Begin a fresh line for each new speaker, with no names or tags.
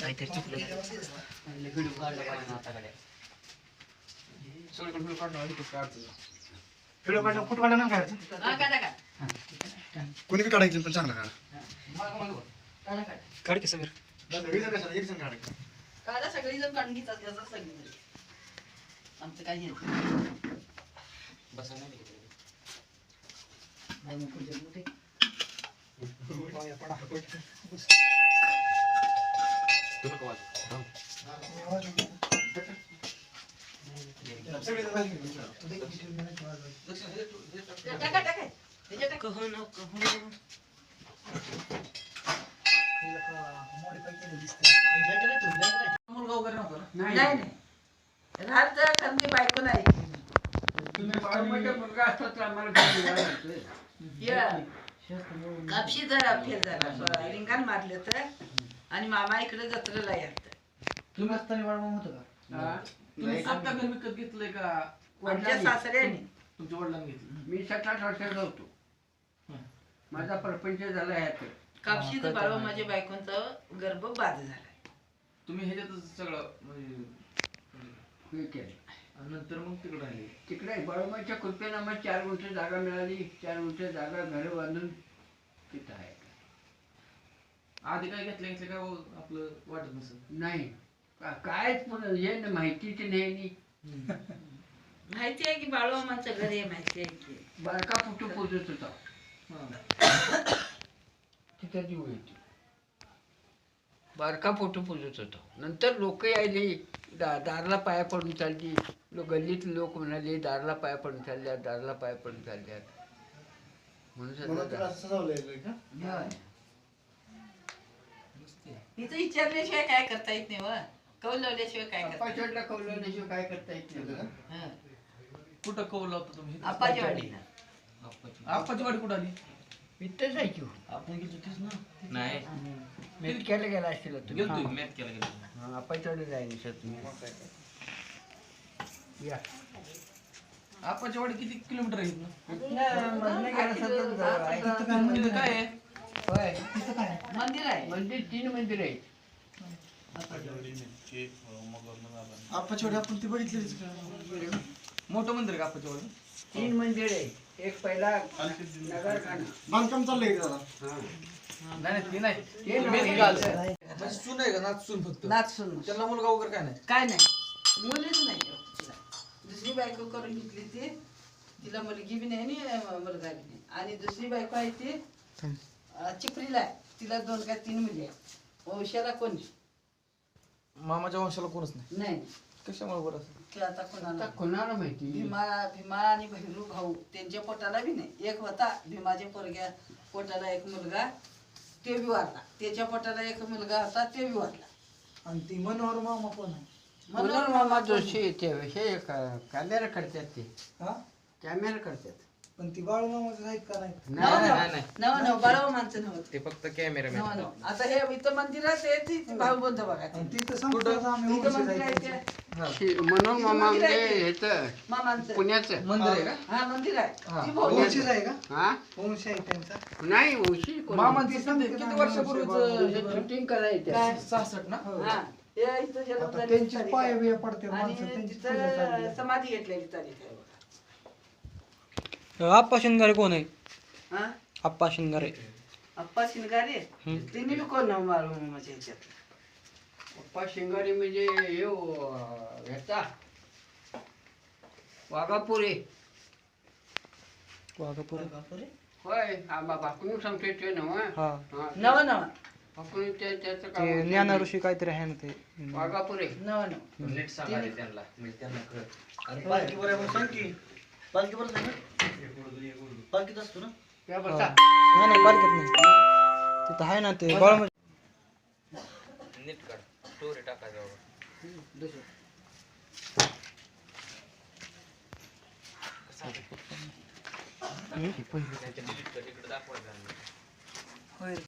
काहीतरी चुकलं व्हिडिओ काढला पाहिजे व्हिडिओ
व्हिडिओ फोटो काढला ना काढायचं कोणी बी काढायचं पण चांगला काढा
काढ
की समीर सगळीजण सगळी एक जण
काढा काढून घेतात त्याचं आमचं काही हे नाही.
बसा नाही तिकडे.
नाही, मग पुढच्या मध्ये.
तू नको वाजवू.
सगळीजण काढायची.
ते टाका, टाका. त्याच्यात टाका.
मुलगा वगैरे
नाही नाही राहत बायको नाही
मुलगा असता तर आम्हाला.
कापशी जरा फेर स्व- रिंगाण मारले तर. आणि मामा इकडे जत्रेला येत
तुम्ही असताना बाळ होतं का? हा? तुम्ही स्वतः घर विकत घेतलंय का?
आमच्या? सासऱ्याने.
तुमच्या वडिलांनी घेतलं. मी सात आठ वर्षाचा होतो. माझा परपंच झाला ह्यात.
कापशीचं बाळव माझ्या बायकोंचा गर्भ बाद झाला
तुम्ही ह्याच्यातच सगळं म्हणजे
हे केलं.
नंतर मग तिकडे राहिले
तिकडे बळमाच्या कृपेनं आम्हाला चार गुंठे जागा मिळाली. चार गुंठे जागा घर बांधून तिथं आहे.
आधी काय घेतलं घेतलं काय हो, आपलं वाटत नसेल?
नाही. का- कायच पण हे ना माहितीच नाही नी.
माहिती आहे की बाळूमामाचं घर आहे माहिती आहे की.
बारका फोटो पोचत होता.
हा.
तिथं जीव येते बारका फोटो पोचत होता. नंतर लोक यायले दा दारला पाया पडून चालली. लो गल्लीतले लोक म्हणाले दारला पाया पडून चालल्यात दारला पाया पडून चालल्यात. म्हणून
विचारल्याशिवाय काय करता येत नाही व. कौल लावल्याशिवाय काय करता
काय करता येत नाही.
हं.
कुठं कौल लावता तुम्ही. आपाची वाडी कुठं आली?
आहे की हो.
आपण गेलो तेच ना?
नाही.
गेला असतील तुम्ही
मॅथ केला गेला
हा जाईन सर तुम्ही या.
किती किलोमीटर आहे इथनं?
तिथं काय मंदिर
तिथं काय? आहे?
होय.
तिथं काय
मंदिर आहे.
मंदिर तीन मंदिर आहे
आपण ती बघितलीच का?
मोठं मंदिर आहे का वाडी
तीन मंदिर आहे एक पहिला नगरखाना
बांधकाम चाललंय का
नाही नाही ती नाही.
ते
मेन
नव्हे.
गाल आहे. म्हणजे सून आहे का? नाच सून फक्त.
नाच सुन
त्याला मुलगा वगैरे काय नाही?
काय नाही. मुलीच नाही. तिला. दुसरी बायको करून घेतली ती. तिला मुलगी बी नाही आणि मुलगा बी नाही. आणि दुसरी बायको आहे ती अं, चिपरीला आहे. तिला दोन काय तीन मुली आहेत. वंशाला कोण?
मामाच्या वंशाला कोणच नाही.
नाही.
कशामुळे बरं असं?
ते आता
आता
कोणाला
कोणाला माहिती?
भीमा भीमा आणि भैरू भाऊ त्यांच्या पोटाला बी नाही. एक होता भीमाच्या पोरग्या पोटाला एक मुलगा ते बी वारला. त्याच्या पोटाला एक मुलगा होता ते बी वारला.
आणि ती मनोहर मामा पण आहे.
मनोहर मामा जोशी येते हे कॅमेरा करतात ते.
हा?
कॅमेरा करतात.
पण ती बाळू मामाचं आहेत का नाही?
नव
नाही
नव
नाही.
नव नव बाळव माणसं नव्हतं
ते फक्त कॅमेरा
नव आता हे इथं मंदिरात आहे ती भाऊ बंध बघा.
आणि. तिथं सांगतो आम्ही
इथं
उंची
मंदिर आहे. ते.
मनोहर मामा म्हणजे ह्याचं
मामांचं.
पुण्याचं.
मंदिर आहे का?
हा मंदिर आहे.
हा.
ती भाऊ
वंशीच आहे का?
हा?
वंश आहे त्यांचा.
नाही उशी
मामांचं किती किती वर्षापूर्वीच
शूटिंग करायचं
काय?
सहासष्ट ना?
हो.
हा. हे इथं जन्म
आता
झाली
त्यांची
तारीख
पाय
आहे.
बिया पडते
आणि
माणसं त्यांची पूजा चालली
तिथं
आहे.
समाधी घेतलेली तारीख आहे. बघा.
आप्पा शिंगारे कोण आहे?
हा?
आप्पा शिंगारे.
अप्पा शिंगारे? तिने बी कोण नाव मारू माझ्या ह्याच्यात?
पप्पा शिंगारी म्हणजे हे ह्याचा. वाघापुरे.
वाघापूर?
होय बा बाकून सांगतोय ते ना
हा.
नव नव.
बाकून ते त्याचं
ते
काम
ज्ञान ऋषी काहीतरी आहे ना ते.
वाघापुरे.
नव नव.
नीट सांगा रे त्यांना म्हणजे त्यांना कळत.
आणि पालखी बरं आहे म्हणून सांग की. पालखी बरं आहे ना? पालखीत असतो ना?
त्या बसा.
नाही नाही पालखीत नाही. तिथं आहे ना ते बाळ
नीट काढ स्टोरी दाखवायचं